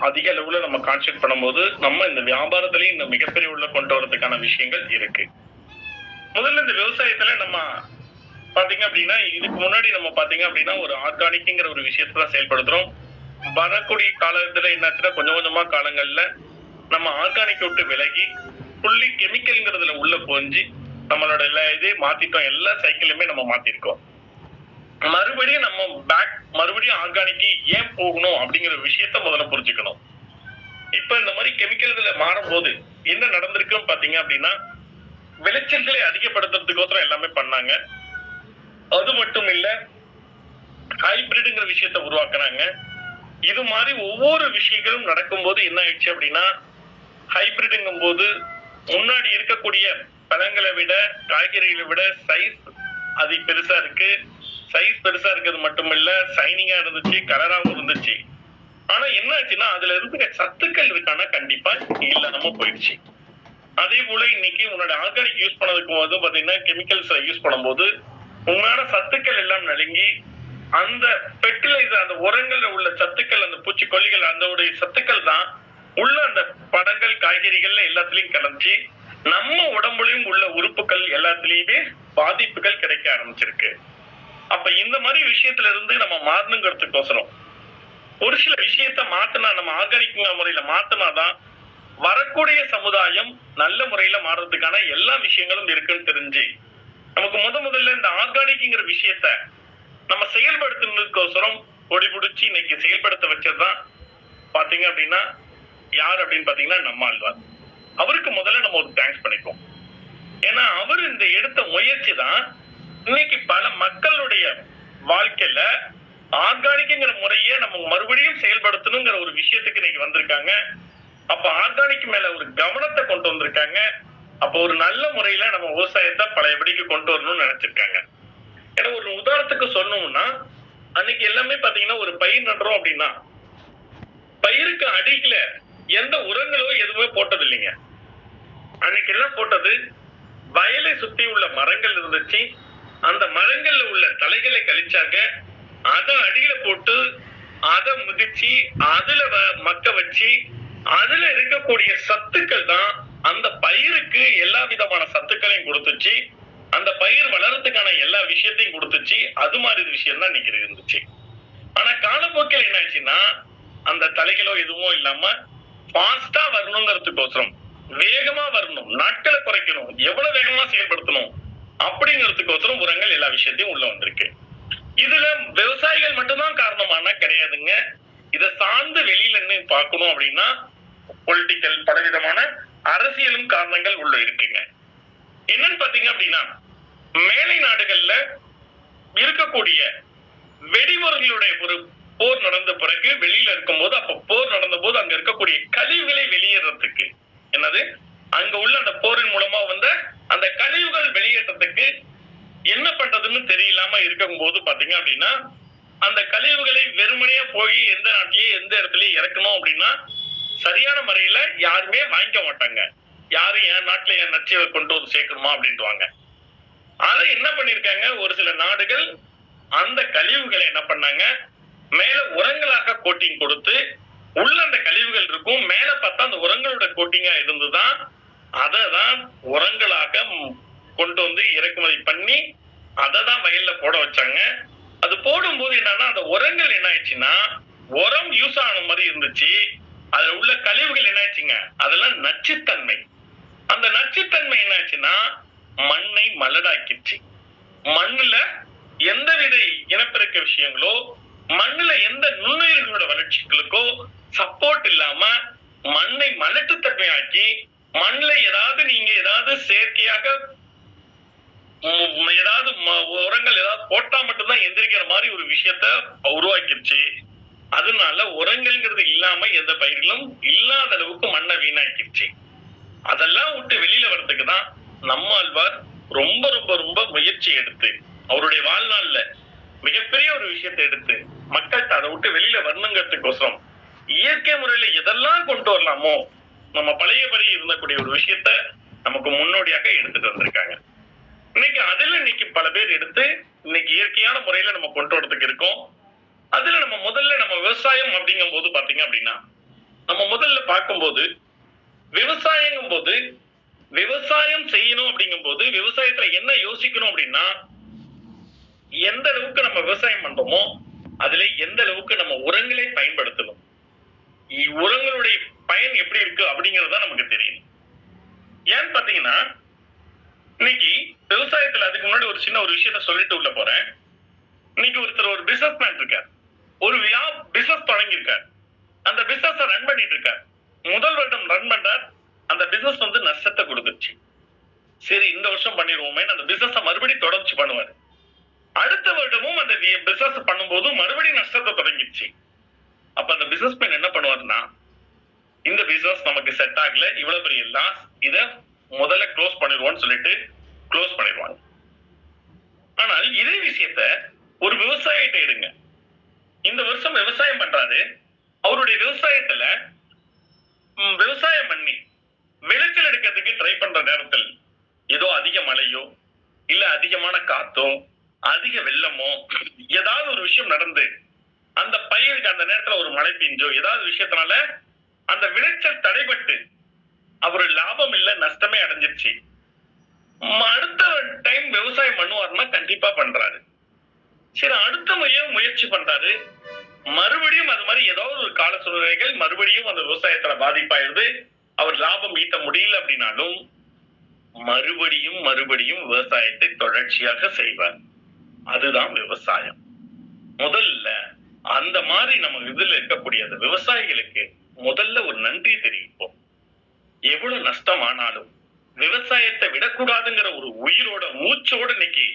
அதிக அளவுல நம்ம கான்சென்ட் பண்ணும்போது நம்ம இந்த வியாபாரத்திலையும் இந்த மிகப்பெரிய உள்ள கொண்டு வரதுக்கான விஷயங்கள் இருக்கு. முதல்ல இந்த விவசாயத்துல நம்ம பாத்தீங்க அப்படின்னா இதுக்கு முன்னாடி நம்ம பாத்தீங்க அப்படின்னா ஒரு ஆர்கானிக்ங்கிற ஒரு விஷயத்தை தான் செயல்படுத்துறோம். வரக்கூடிய காலத்துல என்னாச்சுன்னா கொஞ்சம் கொஞ்சமா காலங்கள்ல நம்ம ஆர்கானிக் விட்டு விலகி புள்ளி கெமிக்கல்ங்கிறதுல உள்ள போஞ்சு நம்மளோட எல்லா இதே மாத்திட்டோம். எல்லா சைக்கிளுமே நம்ம மாத்திருக்கோம். மறுபடியும் நம்ம பேக் மறுபடியும் ஆர்கானிக்கு ஏன் போகணும் அப்படிங்கிற விஷயத்த முதல்ல புரிஞ்சுக்கணும். இப்ப இந்த மாதிரி கெமிக்கல்களை மாறும் போது என்ன நடந்திருக்குன்னு பாத்தீங்க அப்படின்னா விளைச்சல்களை அதிகப்படுத்துறதுக்கோசரம் எல்லாமே பண்ணாங்க. அது மட்டும் இல்ல ஹைபிரிடுங்கிற விஷயத்த உருவாக்குனாங்க. இது மாதிரி ஒவ்வொரு விஷயங்களும் நடக்கும்போது என்ன ஆயிடுச்சு அப்படின்னா ஹைபிரிடுங்கும் போது முன்னாடி இருக்கக்கூடிய பழங்களை விட காய்கறிகளை விட சைஸ் அது பெருசா இருக்கு. சைஸ் பெருசா இருக்கிறது மட்டும் இல்ல சைனிங்கா இருந்துச்சு கலராவும் இருந்துச்சு. ஆனா என்ன ஆச்சுன்னா அதுல இருந்து சத்துக்கள் இருக்கானா கண்டிப்பா இல்லாம போயிடுச்சு. அதே போல இன்னைக்கு உன்னோட ஆர்கானிக் யூஸ் பண்ணதுக்கு போது பாத்தீங்கன்னா கெமிக்கல்ஸ் யூஸ் பண்ணும்போது உண்மையான சத்துக்கள் எல்லாம் நலுங்கி அந்த ஃபெர்டிலைசர் அந்த உரங்கள்ல உள்ள சத்துக்கள் அந்த பூச்சிக்கொல்லிகள் அதனுடைய சத்துக்கள் தான் உள்ள அந்த பழங்கள் காய்கறிகள்ல எல்லாத்துலயும் கலந்துச்சு நம்ம உடம்புலயும் உள்ள உறுப்புகள் எல்லாத்துலயுமே பாதிப்புகள் கிடைக்க ஆரம்பிச்சிருக்கு. அப்ப இந்த மாதிரி விஷயத்துல இருந்து நம்ம மாறணுங்கிறதுக்கோசரம் ஒரு சில விஷயத்த மாத்தினா நம்ம ஆர்கானிக் முறையில மாத்தினாதான் வரக்கூடிய சமுதாயம் நல்ல முறையில மாறுறதுக்கான எல்லா விஷயங்களும் இருக்குன்னு தெரிஞ்சு நமக்கு முத முதல்ல இந்த ஆர்கானிக்ங்கிற விஷயத்த நம்ம செயல்படுத்துனதுக்கோசரம் கொடி பிடிச்சி இன்னைக்கு செயல்படுத்த வச்சதுதான் பாத்தீங்க அப்படின்னா யார் அப்படின்னு பாத்தீங்கன்னா நம்ம ஆழ்வார். அவருக்கு முதல்ல நம்ம ஒரு தேங்க்ஸ் பண்ணிப்போம். ஏன்னா அவர் இந்த எடுத்த முயற்சி தான் இன்னைக்கு பல மக்களுடைய வாழ்க்கையில ஆர்கானிக்ங்கிற முறையை நம்ம மறுபடியும் செயல்படுத்தணுங்கிற ஒரு விஷயத்துக்கு இன்னைக்கு வந்திருக்காங்க. அப்ப ஆர்கானிக் மேல ஒரு கவனத்தை கொண்டு வந்திருக்காங்க. அப்ப ஒரு நல்ல முறையில நம்ம விவசாயத்தை பழையபடிக்கு கொண்டு வரணும்னு நினைச்சிருக்காங்க. ஏன்னா ஒரு உதாரணத்துக்கு சொன்னோம்னா அன்னைக்கு எல்லாமே பாத்தீங்கன்னா ஒரு பயிர் நடுறோம் அப்படின்னா பயிருக்கு அடியில எந்த உரங்களோ எதுவுமே போட்டது இல்லைங்க. அன்னைக்கு எல்லாம் போட்டது வயலை சுத்தி உள்ள மரங்கள் இருந்துச்சு. அந்த மரங்கள்ல உள்ள தலைகளை கழிச்சாங்க. அதை அடியில போட்டு அதை முதிச்சு அதுல வ- மக்க வச்சு அதுல இருக்கக்கூடிய சத்துக்கள் தான் அந்த பயிருக்கு எல்லா விதமான சத்துக்களையும் கொடுத்துச்சு. அந்த பயிர் வளர்றதுக்கான எல்லா விஷயத்தையும் கொடுத்துச்சு. அது மாதிரி விஷயம் தான் இன்னைக்கு இருந்துச்சு. ஆனா காலப்போக்கில் என்னாச்சுன்னா அந்த தலைகளோ எதுவும் இல்லாம ஃபாஸ்டா வரணுங்கிறதுக்கோசரம் வேகமா வரணும் நாட்களை குறைக்கணும் எவ்வளவு வேகமா செயல்படுத்தணும் அப்படிங்கிறதுக்கோசரம் உரங்கள் எல்லா விஷயத்தையும் உள்ள வந்திருக்கு. இதுல விவசாயிகள் மட்டும்தான் காரணமானா கிடையாதுங்க. இதை சார்ந்து வெளியில என்ன பார்க்கணும் அப்படின்னா பொலிட்டிக்கல் பலவிதமான அரசியலும் காரணங்கள் உள்ள இருக்குங்க. என்னன்னு பாத்தீங்க அப்படின்னா மேலை நாடுகள்ல இருக்கக்கூடிய வெடிபொருளுடைய ஒரு போர் நடந்த பிறகு வெளியில இருக்கும்போது அப்ப போர் நடந்த போது அங்க இருக்கக்கூடிய கழிவுகளை வெளியேறதுக்கு என்னது? அங்க உள்ள அந்த போரின் மூலமா வந்த அந்த கழிவுகள் வெளியேற்றத்துக்கு என்ன பண்றதுன்னு தெரியலாம இருக்கும் போது பாத்தீங்க அப்படின்னா அந்த கழிவுகளை வெறுமனையா போய் எந்த நாட்டிலேயே எந்த இடத்துலயும் இறக்கணும் அப்படின்னா சரியான முறையில யாருமே வாங்கிக்க மாட்டாங்க. யாரும் என் நாட்டுல என் நச்சை கொண்டு வந்து சேர்க்கணுமா அப்படின்ட்டுவாங்க ஆனா என்ன பண்ணிருக்காங்க? ஒரு சில நாடுகள் அந்த கழிவுகளை என்ன பண்ணாங்க? மேல உரங்களாக கோட்டிங் கொடுத்து உள்ள அந்த கழிவுகள் இருக்கும். மேல பார்த்தா அந்த உரங்களோட கோட்டிங்கா இருந்துதான் அதை தான் உரங்களாக கொண்டு வந்து இறக்குமதி பண்ணி அதை தான் வயல்ல போட வச்சாங்க. அது போடும்போது என்னன்னா அந்த உரங்கள் என்ன ஆயிடுச்சுன்னா உரம் யூஸ் ஆன மாதிரி இருந்துச்சு. அதுல உள்ள கழிவுகள் என்ன ஆச்சுங்க அதெல்லாம் நச்சுத்தன்மை. அந்த நச்சுத்தன்மை என்ன ஆச்சுன்னா மண்ணை மலடாக்கிடுச்சு. மண்ணுல எந்த வித இனப்பெருக்க விஷயங்களோ மண்ணுல எந்த நுண்ணுயிர்களோட வளர்ச்சிகளுக்கோ சப்போர்ட் இல்லாம மண்ணை மலட்டுத்தன்மையாக்கி மண்ணுல ஏதாவது நீங்க ஏதாவது செயற்கையாக ஏதாவது உரங்கள் ஏதாவது போட்டா மட்டும்தான் எந்திரிக்கிற மாதிரி ஒரு விஷயத்த உருவாக்கிருச்சு. அதனால உரங்கள்ங்கிறது இல்லாம எந்த பயிர்களும் இல்லாத அளவுக்கு மண்ணை வீணாக்கிருச்சு. அதெல்லாம் விட்டு வெளியில வர்றதுக்கு தான் நம்ம ஆழ்வார் ரொம்ப ரொம்ப ரொம்ப முயற்சி எடுத்து அவருடைய வாழ்நாள்ல மிகப்பெரிய ஒரு விஷயத்தை எடுத்து மக்கள்கிட்ட அதை விட்டு வெளியில வரணுங்கிறதுக்கோசரம் இயற்கை முறையில எதெல்லாம் கொண்டு வரலாமோ நம்ம பழையபடி இருந்தக்கூடிய ஒரு விஷயத்த நமக்கு முன்னோடியாக எடுத்துட்டு வந்திருக்காங்க. இன்னைக்கு அதுல இன்னைக்கு பல பேர் எடுத்து இன்னைக்கு இயற்கையான முறையில நம்ம கொண்டு வரதுக்கு இருக்கோம். அதுல நம்ம முதல்ல நம்ம விவசாயம் அப்படிங்கும் போது பாத்தீங்க அப்படின்னா நம்ம முதல்ல பார்க்கும்போது விவசாயங்கும் போது விவசாயம் செய்யணும் அப்படிங்கும் போது விவசாயத்துல என்ன யோசிக்கணும் அப்படின்னா எந்த அளவுக்கு நம்ம விவசாயம் பண்றோமோ அதுல எந்த அளவுக்கு நம்ம உரங்களை பயன்படுத்தணும். உரங்களுடைய பயன் எப்படி இருக்கு அப்படிங்கறது நமக்கு தெரியும். ஏன்னு பாத்தீங்கன்னா இன்னைக்கு விவசாயத்துல அதுக்கு முன்னாடி ஒரு சின்ன ஒரு விஷயத்த சொல்லிட்டு உள்ள போறேன். இன்னைக்கு ஒருத்தர் ஒரு பிசினஸ் மேன் இருக்கார். ஒரு வியா பிசினஸ் தொடங்கியிருக்கார். அந்த பிசினஸ் ரன் பண்ணிட்டு இருக்கார். முதல் வருடம் ரன் பண்றார். அந்த பிசினஸ் வந்து நஷ்டத்தை கொடுத்துருச்சு. சரி இந்த வருஷம் பண்ணிடுவோமே அந்த பிசினஸ் மறுபடியும் தொடர்ச்சி பண்ணுவார். அடுத்த வருடமும் அந்த பிசினஸ் பண்ணும்போது மறுபடியும் நஷ்டத்தை தொடங்கிடுச்சு அப்ப அந்த பிசினஸ் மேன் என்ன பண்ணுவாருன்னா இந்த பிசினஸ் நமக்கு செட் ஆகல இவ்வளவு பெரிய லாஸ் இத முதல்ல க்ளோஸ் பண்ணிடுவோம்னு சொல்லிட்டு க்ளோஸ் பண்ணிடுவாங்க. ஆனால் இதே விஷயத்த ஒரு விவசாயிட்ட எடுங்க. இந்த வருஷம் விவசாயம் பண்றாரு. அவருடைய விவசாயத்துல விவசாயம் பண்ணி விளைச்சல் எடுக்கிறதுக்கு ட்ரை பண்ற நேரத்தில் ஏதோ அதிக மழையோ இல்ல அதிகமான காத்தோ அதிக வெள்ளமோ ஏதாவது ஒரு விஷயம் நடந்து அந்த பயிருக்கு அந்த நேரத்துல ஒரு மழை பெஞ்சோ ஏதாவது விஷயத்தினால அந்த விளைச்சல் தடைபட்டு அவர் லாபம் இல்ல நஷ்டமே அடைஞ்சிருச்சு. அடுத்த டைம் விவசாயம் பண்ணுவாருன்னா கண்டிப்பா பண்றாரு. சரி அடுத்த முறையும் முயற்சி பண்றாரு. மறுபடியும் அது மாதிரி ஏதாவது ஒரு கால சூழ்நிலைகள் மறுபடியும் அந்த விவசாயத்துல பாதிப்பாயிருது அவர் லாபம் ஈட்ட முடியல அப்படின்னாலும் மறுபடியும் மறுபடியும் விவசாயத்தை தொடர்ச்சியாக செய்வார். அதுதான் விவசாயம். முதல்ல அந்த மாதிரி நம்ம இதுல இருக்கக்கூடிய அந்த விவசாயிகளுக்கு முதல்ல ஒரு நன்றி தெரிவிப்போம். எவ்வளவு நஷ்டமானாலும் விவசாயத்தை விடக்கூடாதுங்கிற ஒரு உயிரோட மூச்சோட இன்னைக்கு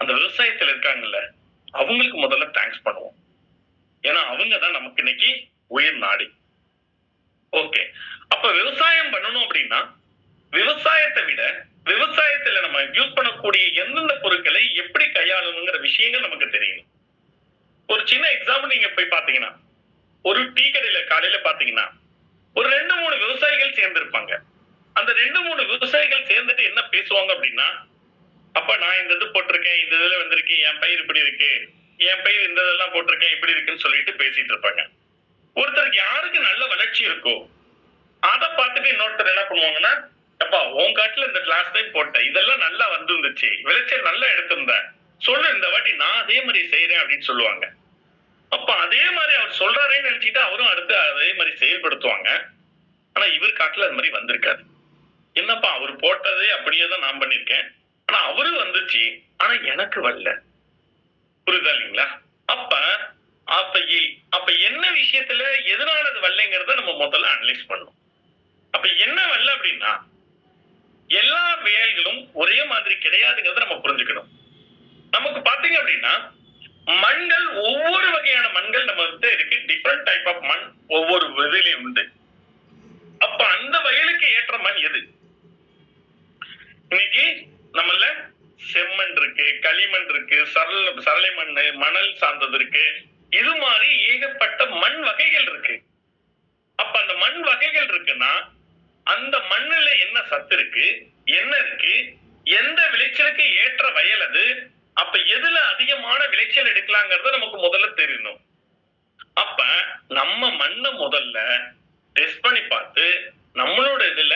அந்த விவசாயத்துல இருக்காங்கல்ல அவங்களுக்கு முதல்ல தேங்க்ஸ் பண்ணுவோம். ஏன்னா அவங்க தான் நமக்கு இன்னைக்கு உயிர் நாடி. ஓகே அப்ப விவசாயம் பண்ணணும் அப்படின்னா விவசாயத்தை விட விவசாயத்துல நம்ம யூஸ் பண்ணக்கூடிய எந்தெந்த பொருட்களை எப்படி கையாளணுங்கிற விஷயங்கள் நமக்கு தெரியணும். ஒரு சின்ன எக்ஸாம்பிள் நீங்க போய் பாத்தீங்கன்னா ஒரு டீ கடையில காலையில பாத்தீங்கன்னா ஒரு ரெண்டு மூணு விவசாயிகள் சேர்ந்திருப்பாங்க. அந்த ரெண்டு மூணு விவசாயிகள் சேர்ந்துட்டு என்ன பேசுவாங்க அப்படின்னா அப்ப நான் இந்த இது போட்டிருக்கேன் இந்த இதுல வந்திருக்கேன் என் பயிர் இப்படி இருக்கு என் பயிர் இந்த இதெல்லாம் போட்டிருக்கேன் இப்படி இருக்குன்னு சொல்லிட்டு பேசிட்டு இருப்பாங்க. ஒருத்தருக்கு யாருக்கு நல்ல வளர்ச்சி இருக்கோ அதை பார்த்துட்டு இன்னொருத்தர் என்ன பண்ணுவாங்கன்னா அப்பா உன் காட்டுல இந்த கிளாஸ் டைம் போட்டேன். இதெல்லாம் நல்லா வந்திருந்துச்சு. விளைச்சல் நல்லா எடுத்திருந்தேன். சொல்லு இந்த வாட்டி நான் அதே மாதிரி செய்யறேன் அப்படின்னு சொல்லுவாங்க. அப்ப அதே மாதிரி அவர் சொல்றாரேன்னு நினைச்சிட்டு அவரும் அடுத்து அதே மாதிரி செயல்படுத்துவாங்க. ஆனா இவர் காட்டுல அது மாதிரி வந்திருக்காது. என்னப்பா அவர் போட்டதே அப்படியே தான் நான் பண்ணிருக்கேன் ஆனா அவரு வந்துச்சு ஆனா எனக்கு வரல. புரியுதா இல்லைங்களா? அப்ப அப்ப அப்ப என்ன விஷயத்துல எதனால அது வரலைங்கிறத நம்ம முதல்ல அனலைஸ் பண்ணணும். அப்ப என்ன வரல அப்படின்னா எல்லா வேல்களும் ஒரே மாதிரி கிடையாதுங்கிறத நம்ம புரிஞ்சுக்கணும். நமக்கு பாத்தீங்க அப்படின்னா மண்கள் ஒவ்வொரு வகையான மண்கள் நம்ம வந்து இருக்கு. டிஃப்ரெண்ட் டைப் ஆஃப் மண் ஒவ்வொரு இதுலயும் உண்டு. அப்ப அந்த வயலுக்கு ஏற்ற மண் எது? இன்னைக்கு நம்மள செம்மண் இருக்கு களிமண் இருக்கு சரள சரளை மண் மணல் சார்ந்தது இருக்கு. இது மாதிரி ஏகப்பட்ட மண் வகைகள் இருக்கு. அப்ப அந்த மண் வகைகள் இருக்குன்னா அந்த மண்ணுல என்ன சத்து இருக்கு என்ன இருக்கு எந்த விளைச்சலுக்கு ஏற்ற வயல் அது அப்ப எதுல அதிகமான விளைச்சல் எடுக்கலாங்கிறத நமக்கு முதல்ல தெரியணும். அப்ப நம்ம மண்ணை முதல்ல டெஸ்ட் பண்ணி பார்த்து நம்மளோட இதுல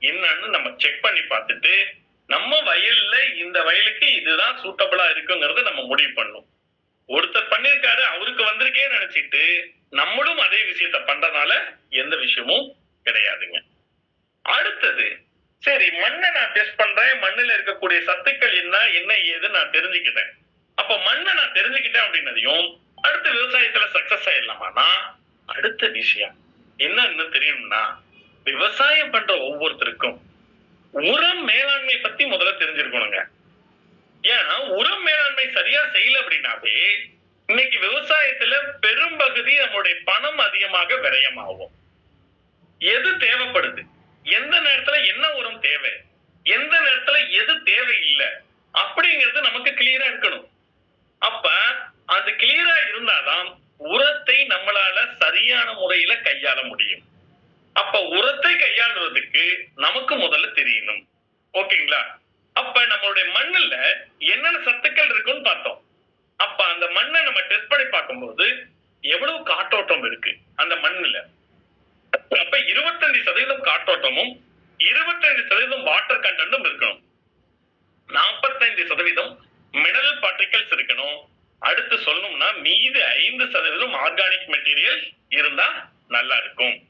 என்னன்னு நம்ம செக் பண்ணி பார்த்துட்டு நம்ம வயல்ல இந்த வயலுக்கு இதுதான் சூட்டபிளா இருக்குங்கிறத நம்ம முடிவு பண்ணும் ஒருத்தர் பண்ணிருக்காரு அவருக்கு வந்திருக்கே நினைச்சிட்டு நம்மளும் அதே விஷயத்த பண்றதுனால எந்த விஷயமும் கிடையாதுங்க. அடுத்தது சரி மண்ணை நான் டெஸ்ட் பண்றேன். மண்ணுல இருக்கக்கூடிய சத்துக்கள் என்ன என்ன ஏது நான் தெரிஞ்சுக்கிட்டேன். அப்ப மண்ணை நான் தெரிஞ்சுக்கிட்டேன் அப்படின்னதையும் அடுத்த விவசாயத்துல சக்சஸ் ஆயிடலாமானா அடுத்த விஷயம் என்னன்னு தெரியணும்னா விவசாயம் பண்ற ஒவ்வொருத்தருக்கும் உரம் மேலாண்மை பத்தி முதல்ல தெரிஞ்சிருக்கணுங்க. ஏன்னா உரம் மேலாண்மை சரியா செய்யல அப்படின்னாவே இன்னைக்கு விவசாயத்துல பெரும்பகுதி நம்மளுடைய பணம் அதிகமாக விரயமாகும். எது தேவைப்படுது? எந்த நேரத்துல என்ன உரம் தேவை? எந்த நேரத்துல எது தேவையில்லை? அப்படிங்கிறது நமக்கு கிளியரா இருக்கணும். அப்ப அது கிளியரா இருந்தாதான் உரத்தை நம்மளால சரியான முறையில கையாள முடியும். அப்ப உரத்தை கையாளுறதுக்கு நமக்கு முதல்ல தெரியணும். ஓகேங்களா? அப்ப நம்மளுடைய மண்ணுல என்னென்ன சத்துக்கள் இருக்குன்னு பார்த்தோம். அப்ப அந்த மண்ணை நம்ம டெஸ்ட் பண்ணி பார்க்கும்போது எவ்வளவு காற்றோட்டம் இருக்கு அந்த மண்ணுல? அப்ப இருபத்தஞ்சு சதவீதம் காற்றோட்டமும் இருபத்தஞ்சு சதவீதம் வாட்டர் கண்டென்ட்டும் இருக்கணும். நாற்பத்தஞ்சு சதவீதம் மினரல் பார்ட்டிகல்ஸ் இருக்கணும். அடுத்து சொல்லணும்னா மீதி ஐந்து சதவீதம் ஆர்கானிக் மெட்டீரியல் இருந்தா நல்லா இருக்கும்.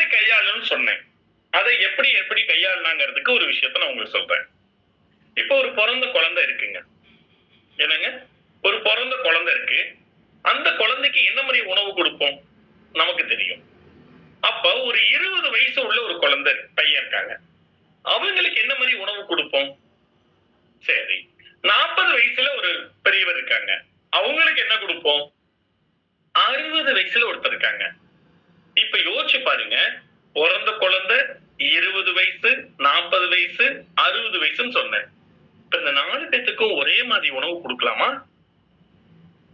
உரத்தை கையாளணும்னு சொன்னேன். அதை எப்படி எப்படி கையாளலாங்கிறதுக்கு ஒரு விஷயத்த நான் உங்களுக்கு சொல்றேன். இப்போ ஒரு பிறந்த குழந்தை இருக்குங்க. என்னங்க? ஒரு பிறந்த குழந்தை இருக்கு. அந்த குழந்தைக்கு என்ன மாதிரி உணவு கொடுப்போம்? நமக்கு தெரியும். அப்ப ஒரு இருபது வயசு உள்ள ஒரு குழந்தை பையன் இருக்காங்க. அவங்களுக்கு என்ன மாதிரி உணவு கொடுப்போம்? சரி. நாற்பது வயசுல ஒரு பெரியவர் இருக்காங்க. அவங்களுக்கு என்ன கொடுப்போம்? அறுபது வயசுல ஒருத்தர் இருக்காங்க. இப்ப யோசிச்சு பாருங்க. பிறந்த குழந்தை இருபது வயசு நாற்பது வயசு அறுபது வயசுன்னு சொன்னேன். இப்ப இந்த நாலு பேத்துக்கும் ஒரே மாதிரி உணவு கொடுக்கலாமா?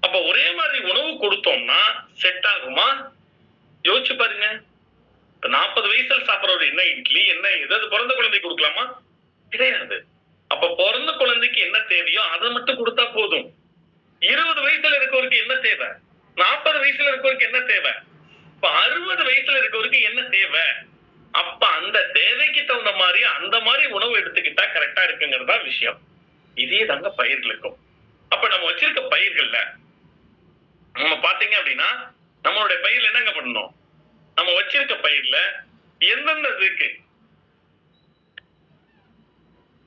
அப்ப ஒரே மாதிரி உணவு கொடுத்தோம்னா செட் ஆகுமா? யோசிச்சு பாருங்க. இப்ப நாற்பது வயசுல சாப்பிடுற என்ன இட்லி என்ன ஏதாவது பிறந்த குழந்தைக்கு கொடுக்கலாமா? கிடையாது. அப்ப பிறந்த குழந்தைக்கு என்ன தேவையோ அதை மட்டும் கொடுத்தா போதும். இருபது வயசுல இருக்கவருக்கு என்ன தேவை? நாற்பது வயசுல இருக்கவருக்கு என்ன தேவை? அறுபது வயசுல இருக்கவருக்கு என்ன தேவை? அப்ப அந்த தேவைக்கு தகுந்த மாதிரி அந்த மாதிரி உணவு எடுத்துக்கிட்டா கரெக்டா இருக்குங்கிறது தான் விஷயம். இதே தாங்க பயிர்களுக்கும். அப்ப நம்ம வச்சிருக்க பயிர்கள்ல நம்ம பாத்தீங்க அப்படின்னா நம்மளுடைய பயிர்ல என்னங்க பண்ணணும்? நம்ம வச்சிருக்க பயிர்ல எந்தெந்த இருக்கு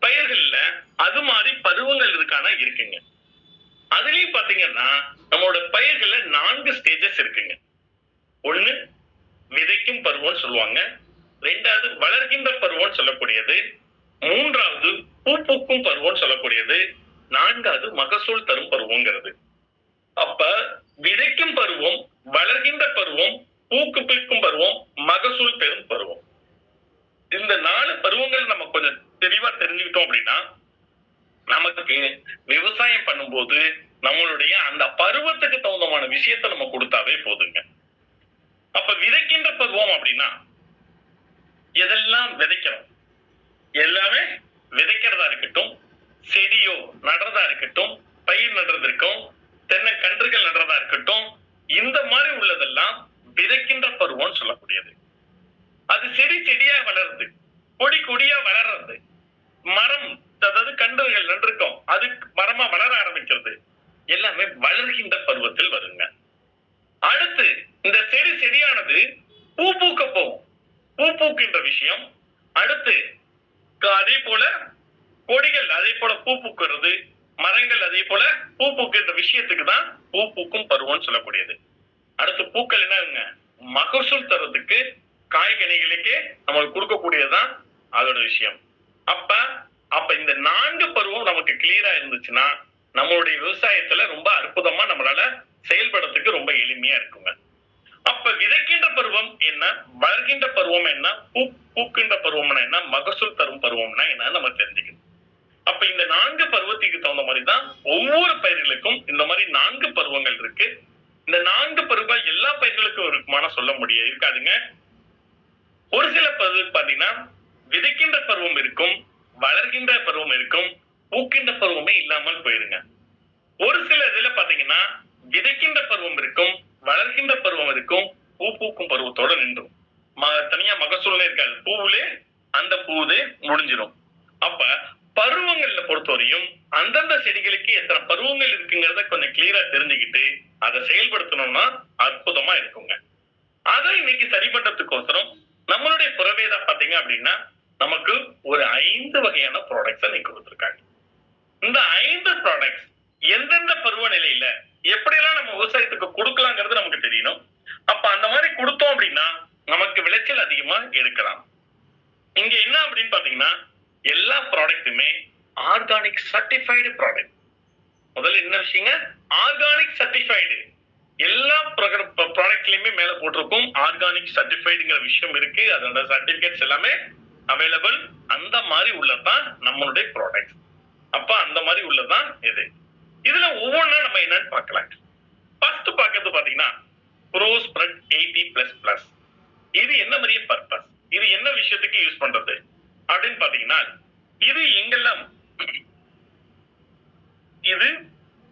பயிர்கள்ல அது மாதிரி பருவங்கள் இருக்கானா இருக்குங்க. அதுலயும் பாத்தீங்கன்னா நம்மளோட பயிர்கள்ல நான்கு ஸ்டேஜஸ் இருக்குங்க. ஒண்ணு விதைக்கும் பருவம்னு சொல்லுவாங்க. ரெண்டாவது வளர்கின்ற பருவம்னு சொல்லக்கூடியது. மூன்றாவது பூ பூக்கும் பருவம்னு சொல்லக்கூடியது. நான்காவது மகசூல் தரும் பருவங்கிறது அப்ப விதைக்கும் பருவம் வளர்கின்ற பருவம் பூக்கு பிற்கும் பருவம் மகசூல் பெறும் பருவம். இந்த நாலு பருவங்கள் நம்ம கொஞ்சம் தெளிவா தெரிஞ்சுக்கிட்டோம் அப்படின்னா நமக்கு விவசாயம் பண்ணும்போது நம்மளுடைய அந்த பருவத்துக்கு தகுந்தமான விஷயத்த நம்ம கொடுத்தாவே போதுங்க. அப்ப விதைக்கின்ற பருவம் அப்படின்னா எதெல்லாம் விதைக்கிறோம்? எல்லாமே விதைக்கிறதா இருக்கட்டும் செடியோ நடுறதா இருக்கட்டும் பயிர் நடுறது இருக்கும் தென்னை கன்றுகள் நடுறதா இருக்கட்டும் இந்த மாதிரி உள்ளதெல்லாம் விதைக்கின்ற பருவம்னு சொல்லக்கூடியது. அது செடி செடியா வளருது கொடி கொடியா வளர்றது மரம் அதாவது கன்றுகள் நன்றிருக்கும் அது மரமா வளர ஆரம்பிக்கிறது எல்லாமே வளர்கின்ற பருவத்தில் வருங்க அடுத்து இந்த செடி செடியானது பூ பூக்க போகும் பூ பூக்கின்ற விஷயம். அடுத்து அதே போல கொடிகள் அதே போல பூ பூக்கிறது மரங்கள் அதே போல பூ பூக்கின்ற விஷயத்துக்கு தான் பூ பூக்கும் பருவம்னு சொல்லக்கூடியது. அடுத்து பூக்கள் என்னங்க? மகசூல் தரத்துக்கு காய்கனிகளுக்கு நம்மளுக்கு கொடுக்கக்கூடியதுதான் அதோட விஷயம். அப்ப அப்ப இந்த நான்கு பருவம் நமக்கு கிளியரா இருந்துச்சுன்னா நம்மளுடைய விவசாயத்துல ரொம்ப அற்புதமா நம்மளால செயல்படுறதுக்கு ரொம்ப எளிமையா இருக்குங்க. அப்ப விதைக்கின்ற பருவம் என்ன? வளர்கின்ற பருவம் என்ன? பூ பூக்கின்ற பருவம்னா என்ன? மகசூல் தரும் பருவம்னா என்ன நம்ம தெரிஞ்சுக்கணும். அப்ப இந்த நான்கு பருவத்துக்கு தகுந்த மாதிரி தான் ஒவ்வொரு பயிர்களுக்கும் இந்த மாதிரி நான்கு பருவங்கள் இருக்கு. இந்த நான்கு பருவம் எல்லா பயிர்களுக்கும் இருக்குமான சொல்ல முடியாது இருக்காதுங்க. ஒரு சில பருவம் பாத்தீங்கன்னா விதைக்கின்ற பருவம் இருக்கும் வளர்கின்ற பருவம் இருக்கும் பூக்கின்ற பருவமே இல்லாமல் போயிருங்க. ஒரு சில இதுல பாத்தீங்கன்னா விதைக்கின்ற பருவம் இருக்கும் வளர்கின்ற பருவம் இருக்கும் பூ பூக்கும் பருவத்தோட நின்றும். ம- தனியா மகசூல்னே இருக்காது. பூவுலே அந்த பூவே முடிஞ்சிடும் அப்ப பருவங்கள்ல பொறுத்தவரையும் அந்தந்த செடிகளுக்கு எத்தனை பருவங்கள் இருக்குங்கிறத கொஞ்சம் கிளியரா தெரிஞ்சுக்கிட்டு அதை செயல்படுத்தணும்னா அற்புதமா இருக்குங்க. அதை இன்னைக்கு சரி பண்றதுக்கோசரம் நம்மளுடைய புறவேதா பாத்தீங்க அப்படின்னா நமக்கு ஒரு ஐந்து வகையான ப்ராடக்ட்ஸ் இன்னைக்கு கொடுத்துருக்காங்க. இந்த ஐந்து ப்ராடக்ட்ஸ் எந்தெந்த பருவநிலையில எப்படியெல்லாம் நம்ம விவசாயத்துக்கு கொடுக்கலாங்கிறது நமக்கு தெரியணும் அப்ப அந்த மாதிரி கொடுத்தோம் அப்படின்னா நமக்கு விளைச்சல் அதிகமா எடுக்கலாம் இங்க என்ன அப்படின்னு பாத்தீங்கன்னா எல்லா ப்ராடக்ட்டுமே ஆர்கானிக் சர்டிஃபைடு ப்ராடக்ட் முதல்ல என்ன விஷயங்க ஆர்கானிக் சர்டிஃபைடு எல்லா ப்ராடக்ட் ப்ராடக்ட்லயுமே மேல போட்டிருக்கும் ஆர்கானிக் சர்டிஃபைடுங்கிற இருக்கு அதோட சர்டிபிகேட்ஸ் எல்லாமே அவைலபிள் அந்த மாதிரி உள்ளதான் நம்மளுடைய ப்ராடக்ட் அப்ப அந்த மாதிரி உள்ளதான் இது. இதுல ஒவ்வொன்றா நம்ம என்னன்னு பார்க்கலாம். ஃபர்ஸ்ட் பார்க்கறது பாத்தீங்கன்னா pro spread eighty plus plus இது என்ன மாதிரியே பர்பஸ் இது என்ன விஷயத்துக்கு யூஸ் பண்றது? அப்படின்னு பாத்தீங்கன்னா இது எங்கெல்லாம் இது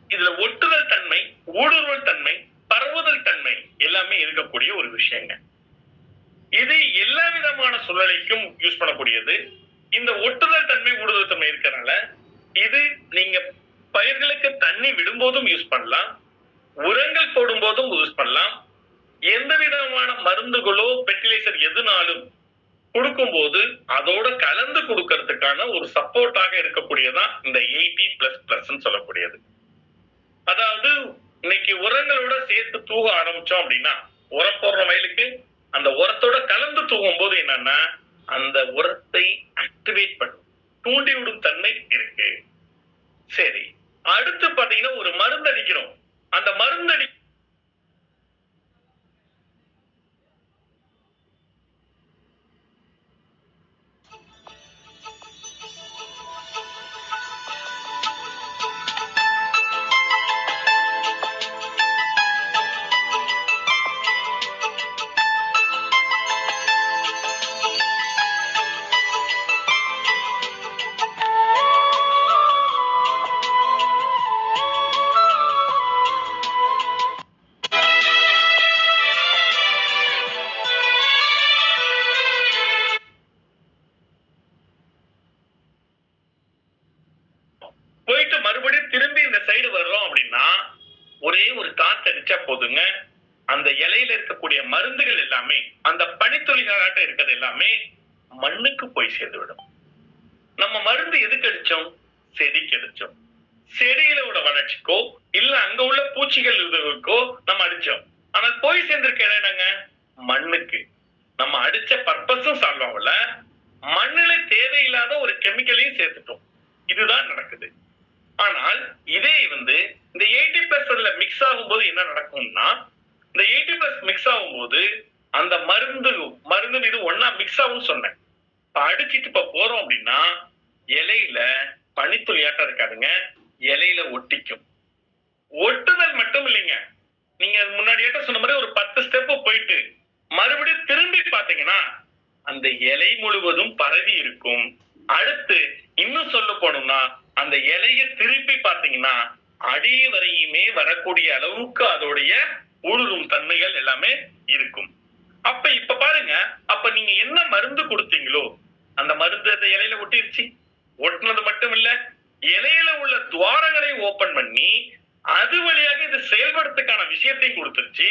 இதுல ஒட்டுதல் தன்மை ஊடுருவல் தன்மை பரவுதல் தன்மை எல்லாமே இருக்கக்கூடிய ஒரு விஷயங்க. இது எல்லா விதமான சூழ்நிலைக்கும் யூஸ் பண்ணக்கூடியது. இந்த ஒட்டுதல் தன்மை ஊடுதல் தன்மை இருக்கிறனால இது நீங்க பயிர்களுக்கு தண்ணி விடும்போதும் யூஸ் பண்ணலாம். உரங்கள் போடும் போதும் யூஸ் பண்ணலாம். எந்த விதமான மருந்துகளோ பெர்டிலைசர் எதுனாலும் கொடுக்கும்போது அதோட கலந்து கொடுக்கறதுக்கான ஒரு சப்போர்ட்டாக இருக்கக்கூடியதான் இந்த எயிட்டி பிளஸ் பிளஸ் சொல்லக்கூடியது. அதாவது இன்னைக்கு உரங்களோட சேர்த்து தூக ஆரம்பிச்சோம் அப்படின்னா உரம் போடுற வயலுக்கு அந்த உரத்தோட கலந்து தூங்கும் போது என்னன்னா அந்த உரத்தை ஆக்டிவேட் பண்ணும் தூண்டி விடும் தன்மை இருக்கு. சரி. அடுத்து பாத்தீங்கன்னா ஒரு மருந்து அடிக்கிறோம் அந்த மருந்து அடி அந்த இருக்கக்கூடிய மருந்துகள் எல்லாமே அந்த பனித்துளிகளாட்ட இருக்கிறது எல்லாமே மண்ணுக்கு போய் சேர்ந்து விடும் நம்ம மருந்து எதுக்கு அடிச்சோம்? செடிக்கு அடிச்சோம். செடிகளோட வளர்ச்சிக்கோ இல்ல அங்க உள்ள பூச்சிகள் இதுக்கோ நம்ம அடிச்சோம். ஆனால் போய் சேர்ந்திருக்க இடம் என்னங்க? மண்ணுக்கு. நம்ம அடிச்ச பர்பஸும் சால்வ் ஆகல. மண்ணுல தேவையில்லாத ஒரு கெமிக்கலையும் சேர்த்துட்டோம். இதுதான் நடக்குது. ஆனால் இதே வந்து இந்த எயிட்டி பிளஸ்ல மிக்ஸ் ஆகும் போது என்ன நடக்கும்னா இந்த எயிட்டி பிளஸ் மிக்ஸ் ஆகும்போது அந்த மருந்து மருந்து இது ஒன்னா மிக்ஸ் ஆகும் சொன்னேன். இப்ப அடிச்சிட்டு இப்ப போறோம் அப்படின்னா இலையில பனித்துளியாட்டம் இருக்காதுங்க. இலையில ஒட்டிக்கும். ஒட்டுதல் மட்டும் இல்லைங்க. நீங்க முன்னாடியாட்ட சொன்ன மாதிரி ஒரு பத்து ஸ்டெப் போயிட்டு மறுபடியும் திரும்பி பாத்தீங்கன்னா அந்த இலை முழுவதும் பரவி இருக்கும். அடுத்து இன்னும் சொல்ல போனோம்னா அந்த இலைய திருப்பி பாத்தீங்கன்னா அடி வரையுமே வரக்கூடிய அளவுக்கு அதோடைய ஊடுருவும் தன்மைகள் எல்லாமே இருக்கும். அப்ப இப்ப பாருங்க அப்ப நீங்க என்ன மருந்து கொடுத்தீங்களோ அந்த மருந்து அந்த இலையில ஒட்டிருச்சு. ஒட்டுனது மட்டும் இல்ல இலையில உள்ள துவாரங்களை ஓபன் பண்ணி அது வழியாக இது செயல்படுறதுக்கான விஷயத்தையும் கொடுத்துருச்சு.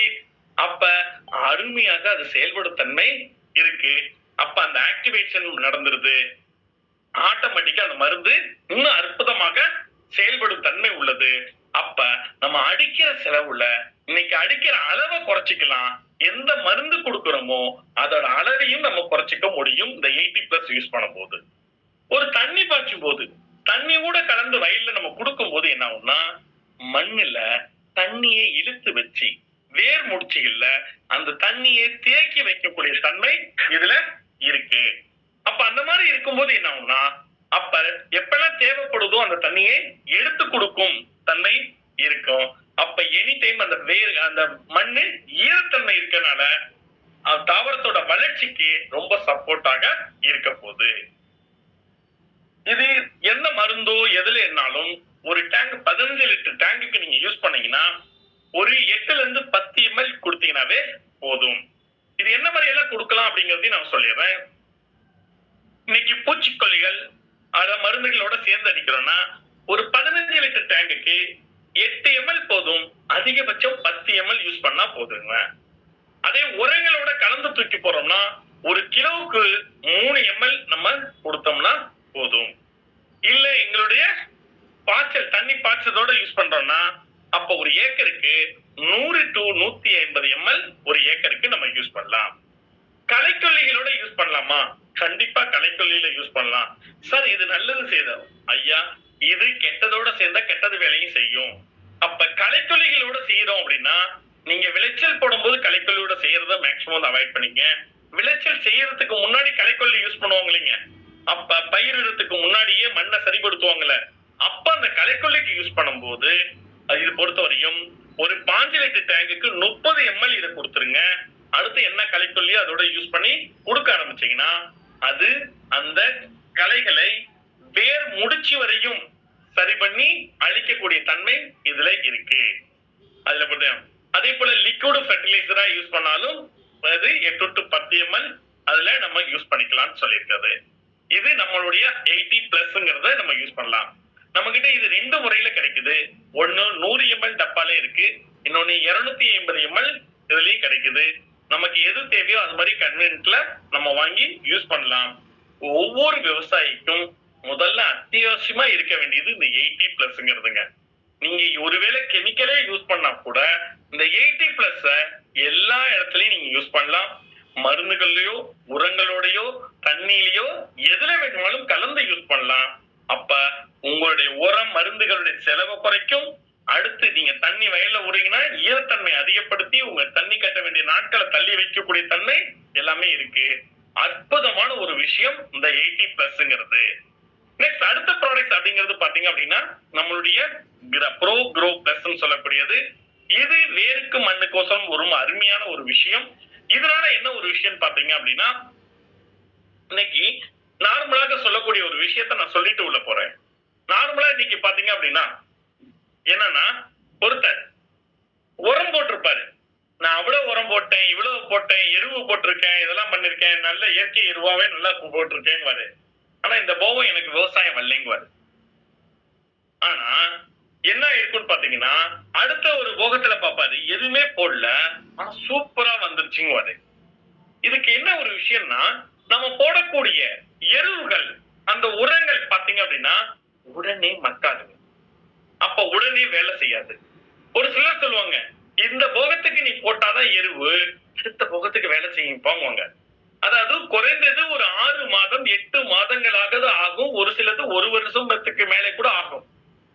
அப்ப அருமையாக அது செயல்படும் தன்மை இருக்கு. அப்ப அந்த ஆக்டிவேஷன் நடந்துருது. ஆட்டோமேட்டிக்கா அந்த மருந்து இன்னும் அற்புதமாக செயல்படும் தன்மை உள்ளது. அப்ப நம்ம அடிக்கிற செலவுல இன்னைக்கு அடிக்கிற அளவை குறைச்சிக்கலாம். எந்த மருந்து கொடுக்குறோமோ அதோட அளவையும் நம்ம குறைச்சிக்க முடியும். இந்த எயிட்டி பிளஸ் யூஸ் பண்ணும் போது. ஒரு தண்ணி பாய்ச்சும் போது தண்ணி கூட கலந்து வயல்ல நம்ம கொடுக்கும் போது என்ன ஆகும்னா மண்ணுல தண்ணியை இழுத்து வச்சு வேர் முடிச்சுகள்ல அந்த தண்ணியை தேக்கி வைக்கக்கூடிய தன்மை இதுல இருக்கு. அப்ப அந்த மாதிரி இருக்கும்போது என்ன ஆகும்னா அப்ப எப்பெல்லாம் தேவைப்படுதோ அந்த தண்ணியை எடுத்து கொடுக்கும் தன்மை இருக்கும். அப்ப எனி டைம் அந்த வேர் அந்த மண்ணு ஈரத்தன்மை இருக்கனால அந்த தாவரத்தோட வளர்ச்சிக்கு ரொம்ப சப்போர்ட்டாக இருக்க போகுது. இது எந்த மருந்தோ எதுல என்னாலும் ஒரு டேங்க் பதினஞ்சு லிட்டர் டேங்குக்கு நீங்க யூஸ் பண்ணீங்கன்னா ஒரு எட்டுல இருந்து பத்து எம்எல் கொடுத்தீங்கன்னாவே போதும். இது என்ன மாதிரி எல்லாம் கொடுக்கலாம் அப்படிங்கறதையும் நான் சொல்லிடுறேன். இன்னைக்கு பூச்சிக்கொல்லிகள் அத மருந்துகளோட சேர்ந்து அடிக்கிறோம்னா ஒரு பதினஞ்சு லிட்டர் டேங்குக்கு எட்டு எம்எல் போதும். அதிகபட்சம் பத்து எம்எல் யூஸ் பண்ணா போதுங்க. அதே உரங்களோட கலந்து தூக்கி போறோம்னா ஒரு கிலோவுக்கு மூணு எம்எல் நம்ம கொடுத்தோம்னா போதும். இல்ல எங்களுடைய பாய்ச்சல் தண்ணி பாய்ச்சலோட யூஸ் பண்றோம்னா அப்ப ஒரு ஏக்கருக்கு நூறு டு நூத்தி ஐம்பது எம்எல் ஒரு ஏக்கருக்கு நம்ம யூஸ் பண்ணலாம். களைக்கொல்லிகளோட யூஸ் பண்ணலாமா? கண்டிப்பா களைக்கொல்லியில யூஸ் பண்ணலாம். சார் இது நல்லது செய்தோம் ஐயா இது கெட்டதோட சேர்ந்தா கெட்டது வேலையும் செய்யும். அப்ப களைக்கொல்லிகளோட செய்யறோம் அப்படின்னா நீங்க விளைச்சல் போடும்போது களைக்கொல்லியோட செய்யறத மேக்ஸிமம் வந்து அவாய்ட் பண்ணிக்க விளைச்சல் செய்யறதுக்கு முன்னாடி களைக்கொல்லி யூஸ் பண்ணுவாங்க இல்லைங்க அப்ப பயிரிடறதுக்கு முன்னாடியே மண்ணை சரிப்படுத்துவாங்கல்ல. அப்ப அந்த களைக்கொல்லிக்கு யூஸ் பண்ணும்போது இது பொறுத்த பொறுத்தவரையும் ஒரு பாஞ்சு லிட்டர் டேங்குக்கு முப்பது எம்எல் இதை கொடுத்துருங்க. அடுத்து என்ன களைக்கொல்லியோ அதோட யூஸ் பண்ணி கொடுக்க ஆரம்பிச்சீங்கன்னா அது அந்த களைகளை வேர் முடிச்சு வரையும் சரி பண்ணி அழிக்கக்கூடிய தன்மை இதுல இருக்கு. அதுல பொறுத்த அதே போல லிக்விட் ஃபெர்டிலைசரா யூஸ் பண்ணாலும் அது எட்டு டு பத்து எம்எல் அதுல நம்ம யூஸ் பண்ணிக்கலாம்னு சொல்லியிருக்காரு. இது நம்மளுடைய எயிட்டி பிளஸ்ங்கிறத நம்ம யூஸ் பண்ணலாம். நம்ம கிட்ட இது ரெண்டு முறையில கிடைக்குது. ஒன்னு நூறு எம்எல் டப்பாலே இருக்கு. இன்னொன்னு இருநூத்தி ஐம்பது எம்எல் இதுலயும் கிடைக்குது. நமக்கு எது தேவையோ அது மாதிரி கன்வீனியன்ட்ல நம்ம வாங்கி யூஸ் பண்ணலாம். ஒவ்வொரு விவசாயிக்கும் முதல்ல அத்தியாவசியமா இருக்க வேண்டியது இந்த எயிட்டி பிளஸ்ங்கிறதுங்க நீங்க ஒருவேளை கெமிக்கலே யூஸ் பண்ணா கூட இந்த எயிட்டி பிளஸ் எல்லா இடத்துலயும் நீங்க யூஸ் பண்ணலாம். மருந்துகள்லயோ உரங்களோடயோ தண்ணியிலயோ எதுல வேணுமானாலும் கலந்து யூஸ் பண்ணலாம் அப்ப உங்களுடைய உரம் மருந்துகளுடைய செலவை குறைக்கும் அடுத்து நீங்க தண்ணி வயல்ல விடுறீங்கன்னா ஈரத்தன்மை அதிகப்படுத்தி உங்க தண்ணி கட்ட வேண்டிய நாட்களை தள்ளி வைக்கக்கூடிய தன்மை எல்லாமே இருக்கு அற்புதமான ஒரு விஷயம் இந்த எயிட்டி பிளஸ்ங்கிறது நெக்ஸ்ட் அடுத்த ப்ராடக்ட் அப்படிங்கிறது பாத்தீங்க அப்படின்னா நம்மளுடைய ப்ரோ க்ரோ பிளஸ் சொல்லக்கூடியது இது வேருக்கு மண்ணுக்கோசரம் ஒரு அருமையான ஒரு விஷயம் இதனால என்ன ஒரு விஷயம் பாத்தீங்க அப்படின்னா இன்னைக்கு நார்மலாக சொல்லக்கூடிய ஒரு விஷயத்த நான் சொல்லிட்டு உள்ள போறேன் நார்மலா இன்னைக்கு பாத்தீங்க அப்படின்னா என்னன்னா ஒருத்தர் உரம் போட்டிருப்பாரு. நான் அவ்வளவு உரம் போட்டேன் இவ்வளவு போட்டேன் எருவு போட்டிருக்கேன் இதெல்லாம் பண்ணிருக்கேன் நல்ல இயற்கை எருவாவே நல்லா போட்டிருக்கேங்குவாரு. ஆனா இந்த போகம் எனக்கு விவசாயம் வரலைங்குவாரு ஆனா என்ன இருக்குன்னு பாத்தீங்கன்னா அடுத்த ஒரு போகத்துல பாப்பாரு எதுவுமே போடல ஆனா சூப்பரா வந்துருச்சுங்குவாரு. இதுக்கு என்ன ஒரு விஷயம்னா நம்ம போடக்கூடிய எருவுகள் அந்த உரங்கள் பாத்தீங்க அப்படின்னா உடனே மக்காதுங்க. அப்ப உடனே வேலை செய்யாது. ஒரு சிலர் சொல்லுவாங்க இந்த போகத்துக்கு நீ போட்டாதான் எருவு அடுத்த போகத்துக்கு வேலை செய்யும் அதாவது குறைந்தது ஒரு ஆறு மாதம் எட்டு மாதங்களாக ஆகும் ஒரு சிலது ஒரு வருஷத்துக்கு மேலே கூட ஆகும்.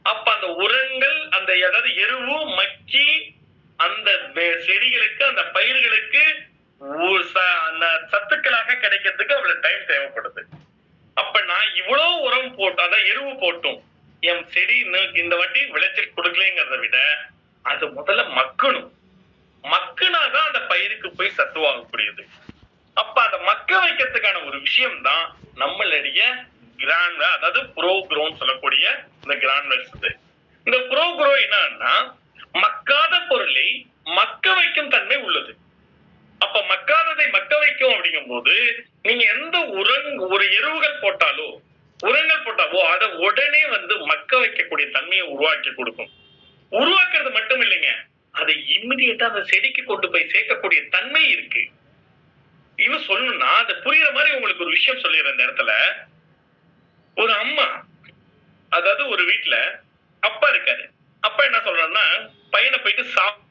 அப்ப அந்த உரங்கள் அந்த அதாவது எருவு மக்கி அந்த செடிகளுக்கு அந்த பயிர்களுக்கு ச- அந்த சத்துக்களாக கிடைக்கிறதுக்கு அவ்வளவு டைம் தேவைப்படுது. அப்ப நான் இவ்வளவு உரம் போட்டு அதான் எருவு போட்டும். என் செடி இன்னும் இந்த வாட்டி விளைச்சல் கொடுக்கலைங்கிறத விட அது முதல்ல மக்கணும். மக்குனாதான் அந்த பயிருக்கு போய் சத்து வாங்கக்கூடியது. அப்ப அந்த மக்க வைக்கிறதுக்கான ஒரு விஷயம் தான் நம்மளுடைய கிராண்ட் அதாவது ப்ரோ குரோன்னு சொல்லக்கூடிய இந்த கிரான்வெல்ஸ் இது. இந்த ப்ரோ குரோ என்னன்னா மக்காத பொருளை மக்க வைக்கும் தன்மை உள்ளது. அப்ப மக்காததை மக்க வைக்கும் அப்படிங்கும்போது நீங்க எந்த உரங் ஒரு எருவுகள் போட்டாலோ உரங்கள் போட்டாவோ அதை உடனே வந்து மக்க வைக்கக்கூடிய தன்மையை உருவாக்கி கொடுக்கும். உருவாக்குறது மட்டும் இல்லைங்க. அதை இம்மிடியட்டா அந்த செடிக்கு கொண்டு போய் சேர்க்கக்கூடிய தன்மை இருக்கு. இன்னும் சொல்லணும்னா அது புரியுற மாதிரி உங்களுக்கு ஒரு விஷயம் சொல்லிடுற இந்த இடத்துல. ஒரு அம்மா அதாவது ஒரு வீட்டுல அப்பா இருக்காரு. அப்பா என்ன சொல்றாருன்னா பையனை போயிட்டு சாப்பிட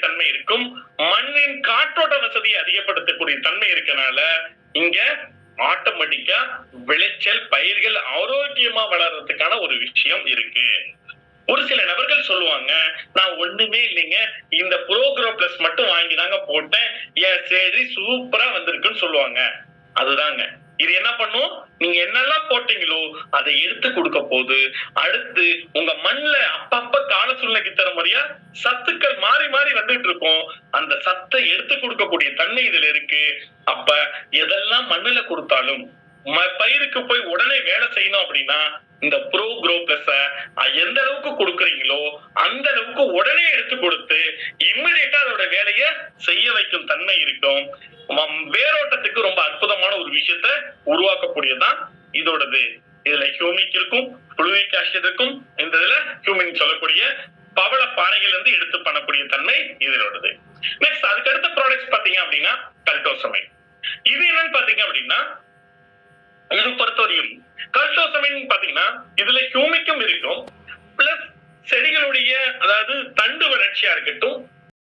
தன்மை இருக்கும். மண்ணின் காற்றோட்ட வசதியை அதிகப்படுத்தக்கூடிய தன்மை இருக்கனால இங்க ஆட்டோமேட்டிக்கா விளைச்சல் பயிர்கள் ஆரோக்கியமா வளர்றதுக்கான ஒரு விஷயம் இருக்கு. ஒரு சில நபர்கள் சொல்லுவாங்க நான் ஒண்ணுமே இல்லைங்க. இந்த ப்ரோக்ரோ பிளஸ் மட்டும் வாங்கி தாங்க போட்டேன். என் செடி சூப்பரா வந்திருக்குன்னு சொல்லுவாங்க. அதுதாங்க. இது என்ன பண்ணும்? நீங்க என்னெல்லாம் போட்டீங்களோ அதை எடுத்து கொடுக்க போது அடுத்து உங்க மண்ணுல அப்பப்ப கால சூழ்நிலைக்கு தர மாதிரியா சத்துக்கள் மாறி மாறி வந்துட்டு இருக்கும். அந்த சத்தை எடுத்து கொடுக்கக்கூடிய தன்மை இதுல இருக்கு. அப்ப எதெல்லாம் மண்ணுல கொடுத்தாலும் ம- பயிருக்கு போய் உடனே வேலை செய்யணும் அப்படின்னா இந்த ப்ரோ க்ரோ பிளஸ் எந்த அளவுக்கு கொடுக்குறீங்களோ அந்த அளவுக்கு உடனே எடுத்து கொடுத்து இம்மிடியட்டா அதோட வேலையை செய்ய வைக்கும் தன்மை இருக்கும். வேரோட்டத்துக்கு ரொம்ப அற்புதமான ஒரு விஷயத்த உருவாக்கக்கூடியதுதான் இதோடது. இதுல ஹியூமிக் இருக்கும் புளுவிக் ஆசிட் இருக்கும் இந்த இதுல ஹியூமின் சொல்லக்கூடிய பவள பாறைகள் இருந்து எடுத்து பண்ணக்கூடிய தன்மை இதனோடது நெக்ஸ்ட் அதுக்கு அடுத்த ப்ராடக்ட்ஸ் பாத்தீங்க அப்படின்னா கல்டோசமை இது என்னன்னு பாத்தீங்க அப்படின்னா இது பொறுத்தவரையும் கல்சோசமின் பாத்தீங்கன்னா இதுல ஹியூமிக்கும் இருக்கும் பிளஸ் செடிகளுடைய அதாவது தண்டு வறட்சியா இருக்கட்டும்